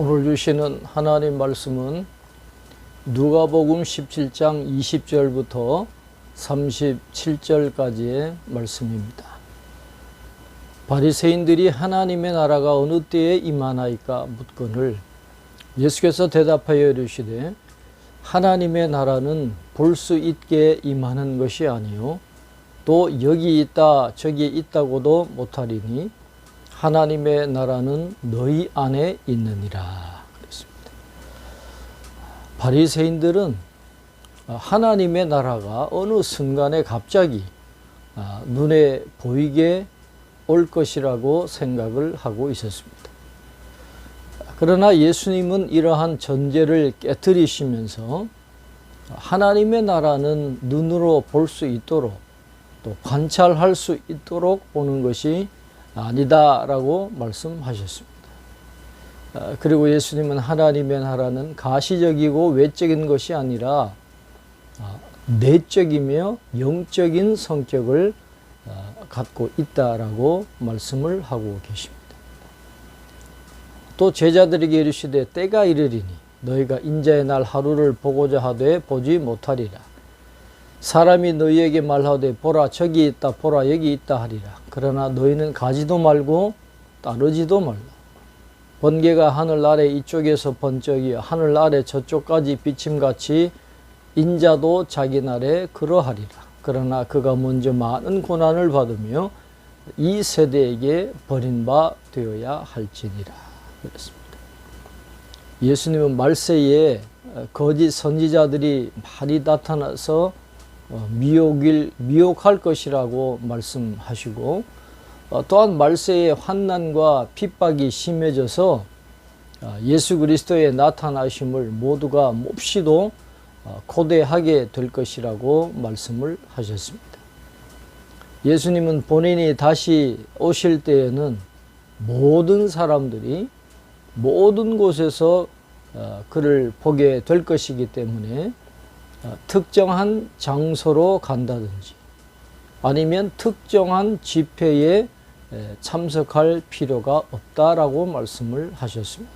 오늘 주시는 하나님 말씀은 누가복음 17장 20절부터 37절까지의 말씀입니다. 바리새인들이 하나님의 나라가 어느 때에 임하나이까 묻거늘 예수께서 대답하여 이르시되 하나님의 나라는 볼 수 있게 임하는 것이 아니요 또 여기 있다 저기 있다고도 못하리니 하나님의 나라는 너희 안에 있느니라 그랬습니다. 바리새인들은 하나님의 나라가 어느 순간에 갑자기 아, 눈에 보이게 올 것이라고 생각을 하고 있었습니다. 그러나 예수님은 이러한 전제를 깨뜨리시면서 하나님의 나라는 눈으로 볼 수 있도록 또 관찰할 수 있도록 보는 것이 아니다라고 말씀하셨습니다. 아, 그리고 예수님은 하나님의 나라는 가시적이고 외적인 것이 아니라 아, 내적이며 영적인 성격을 아, 갖고 있다라고 말씀을 하고 계십니다. 또 제자들에게 이르시되 때가 이르리니 너희가 인자의 날 하루를 보고자 하되 보지 못하리라. 사람이 너희에게 말하되 보라 저기 있다 보라 여기 있다 하리라. 그러나 너희는 가지도 말고 따르지도 말라. 번개가 하늘 아래 이쪽에서 번쩍이어 하늘 아래 저쪽까지 비침같이 인자도 자기 날에 그러하리라. 그러나 그가 먼저 많은 고난을 받으며 이 세대에게 버린 바 되어야 할지니라. 그렇습니다. 예수님은 말세에 거짓 선지자들이 많이 나타나서 어, 미혹일 미혹할 것이라고 말씀하시고 어, 또한 말세의 환난과 핍박이 심해져서 어, 예수 그리스도의 나타나심을 모두가 몹시도 고대하게 될 것이라고 말씀을 하셨습니다. 예수님은 본인이 다시 오실 때에는 모든 사람들이 모든 곳에서 그를 보게 될 것이기 때문에 어, 특정한 장소로 간다든지 아니면 특정한 집회에 참석할 필요가 없다라고 말씀을 하셨습니다.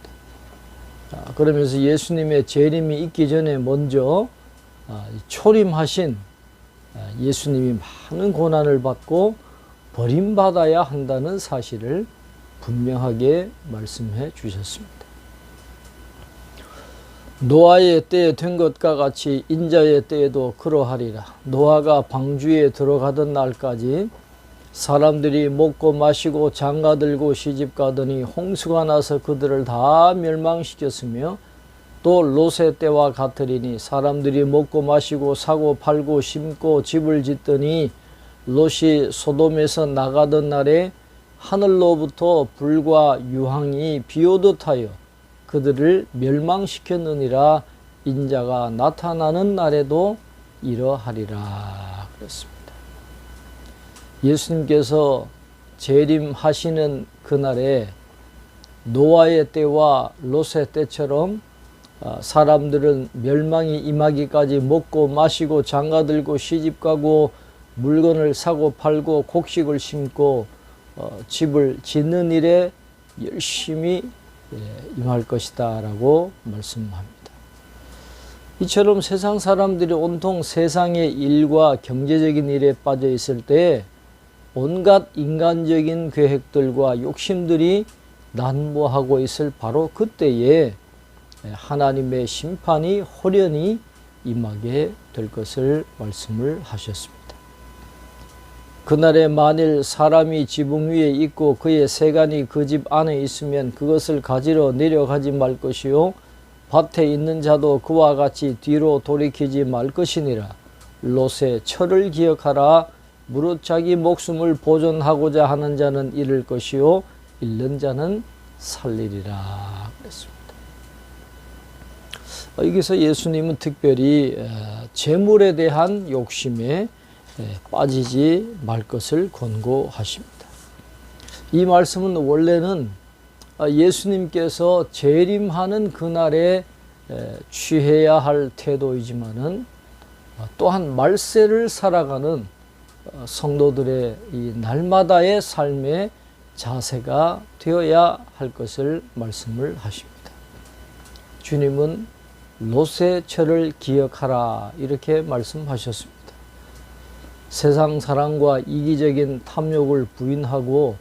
그러면서 예수님의 재림이 있기 전에 먼저 아, 초림하신 아, 예수님이 많은 고난을 받고 버림받아야 한다는 사실을 분명하게 말씀해 주셨습니다. 노아의 때에 된 것과 같이 인자의 때에도 그러하리라. 노아가 방주에 들어가던 날까지 사람들이 먹고 마시고 장가 들고 시집 가더니 홍수가 나서 그들을 다 멸망시켰으며 또 롯의 때와 같으리니 사람들이 먹고 마시고 사고 팔고 심고 집을 짓더니 롯이 소돔에서 나가던 날에 하늘로부터 불과 유황이 비오듯 하여 그들을 멸망시켰느니라 인자가 나타나는 날에도 이러하리라 그랬습니다. 예수님께서 재림하시는 그날에 노아의 때와 롯의 때처럼 아, 사람들은 멸망이 임하기까지 먹고 마시고 장가들고 시집가고 물건을 사고 팔고 곡식을 심고 어, 집을 짓는 일에 열심히 예, 임할 것이다라고 말씀합니다. 이처럼 세상 사람들이 온통 세상의 일과 경제적인 일에 빠져 있을 때 온갖 인간적인 계획들과 욕심들이 난무하고 있을 바로 그때에 하나님의 심판이 호련히 임하게 될 것을 말씀을 하셨습니다. 그날에 만일 사람이 지붕 위에 있고 그의 세간이 그 집 안에 있으면 그것을 가지러 내려가지 말 것이요. 밭에 있는 자도 그와 같이 뒤로 돌이키지 말 것이니라. 롯의 철을 기억하라. 무릇 자기 목숨을 보존하고자 하는 자는 잃을 것이요. 잃는 자는 살리리라. 그랬습니다. 여기서 예수님은 특별히 재물에 대한 욕심에 네, 빠지지 말 것을 권고하십니다. 이 말씀은 원래는 아, 예수님께서 재림하는 그날에 취해야 할 태도이지만은 아, 또한 말세를 살아가는 어, 성도들의 이 날마다의 삶의 자세가 되어야 할 것을 말씀을 하십니다. 주님은 롯의 철을 기억하라 이렇게 말씀하셨습니다. 세상 사랑과 이기적인 탐욕을 부인하고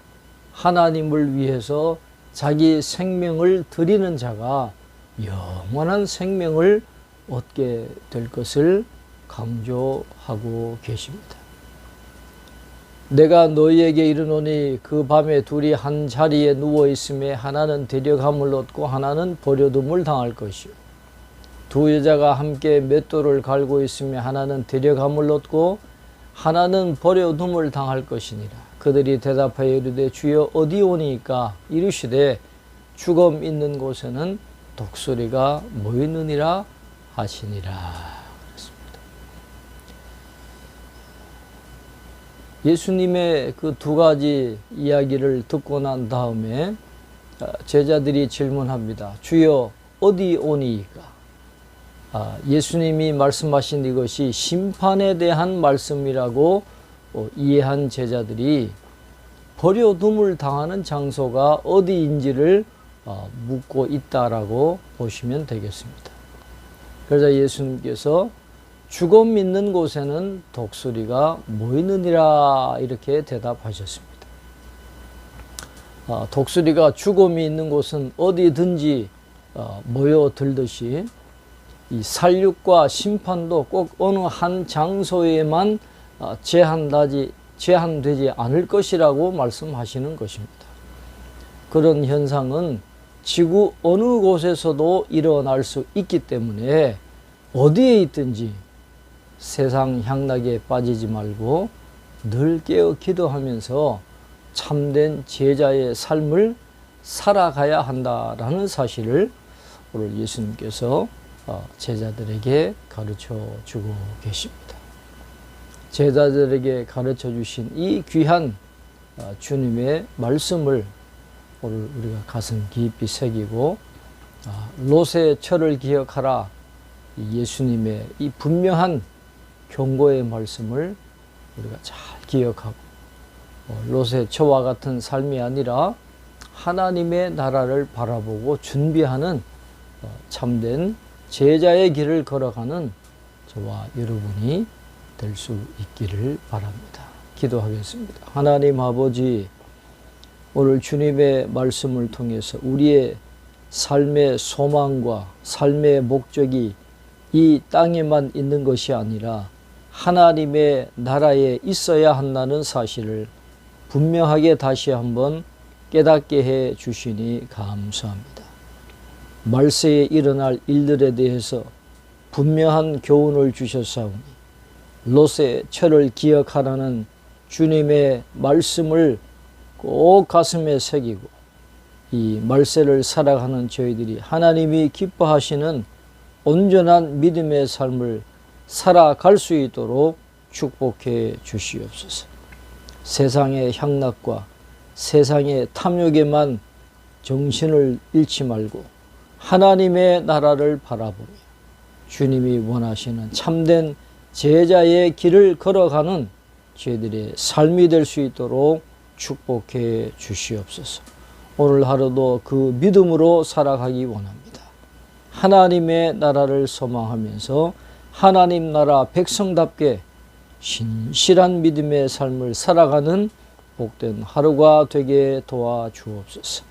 하나님을 위해서 자기 생명을 드리는 자가 영원한 생명을 얻게 될 것을 강조하고 계십니다. 내가 너희에게 이르노니 그 밤에 둘이 한 자리에 누워 있음에 하나는 데려감을 얻고 하나는 버려둠을 당할 것이요 두 여자가 함께 맷돌을 갈고 있으며 하나는 데려감을 얻고 하나는 버려둠을 당할 것이니라 그들이 대답하여 이르되 주여 어디 오니까 이르시되 죽음 있는 곳에는 독수리가 모이느니라 하시니라 예수님의 그 두 가지 이야기를 듣고 난 다음에 어, 제자들이 질문합니다. 주여 어디 오니이까? 아, 예수님이 말씀하신 이것이 심판에 대한 말씀이라고 어, 이해한 제자들이 버려둠을 당하는 장소가 어디인지를 어, 묻고 있다라고 보시면 되겠습니다. 그러자 예수님께서 죽음 있는 곳에는 독수리가 모이느니라 이렇게 대답하셨습니다. 어, 독수리가 죽음이 있는 곳은 어디든지 어, 모여들듯이 이 살육과 심판도 꼭 어느 한 장소에만 어, 제한되지, 제한되지 않을 것이라고 말씀하시는 것입니다. 그런 현상은 지구 어느 곳에서도 일어날 수 있기 때문에 어디에 있든지 세상 향락에 빠지지 말고 늘 깨어 기도하면서 참된 제자의 삶을 살아가야 한다라는 사실을 오늘 예수님께서 어, 제자들에게 가르쳐 주고 계십니다. 제자들에게 가르쳐 주신 이 귀한 어, 주님의 말씀을 오늘 우리가 가슴 깊이 새기고 아, 롯의 철을 기억하라 예수님의 이 분명한 경고의 말씀을 우리가 잘 기억하고 어, 롯의 저와 같은 삶이 아니라 하나님의 나라를 바라보고 준비하는 어, 참된 제자의 길을 걸어가는 저와 여러분이 될 수 있기를 바랍니다. 기도하겠습니다. 하나님 아버지, 오늘 주님의 말씀을 통해서 우리의 삶의 소망과 삶의 목적이 이 땅에만 있는 것이 아니라 하나님의 나라에 있어야 한다는 사실을 분명하게 다시 한번 깨닫게 해 주시니 감사합니다. 말세에 일어날 일들에 대해서 분명한 교훈을 주셨사오니 롯의 철을 기억하라는 주님의 말씀을 꼭 가슴에 새기고 이 말세를 살아가는 저희들이 하나님이 기뻐하시는 온전한 믿음의 삶을 살아갈 수 있도록 축복해 주시옵소서. 세상의 향락과 세상의 탐욕에만 정신을 잃지 말고 하나님의 나라를 바라보며 주님이 원하시는 참된 제자의 길을 걸어가는 저희들의 삶이 될 수 있도록 축복해 주시옵소서. 오늘 하루도 그 믿음으로 살아가기 원합니다. 하나님의 나라를 소망하면서 하나님 나라 백성답게 신실한 믿음의 삶을 살아가는 복된 하루가 되게 도와주옵소서.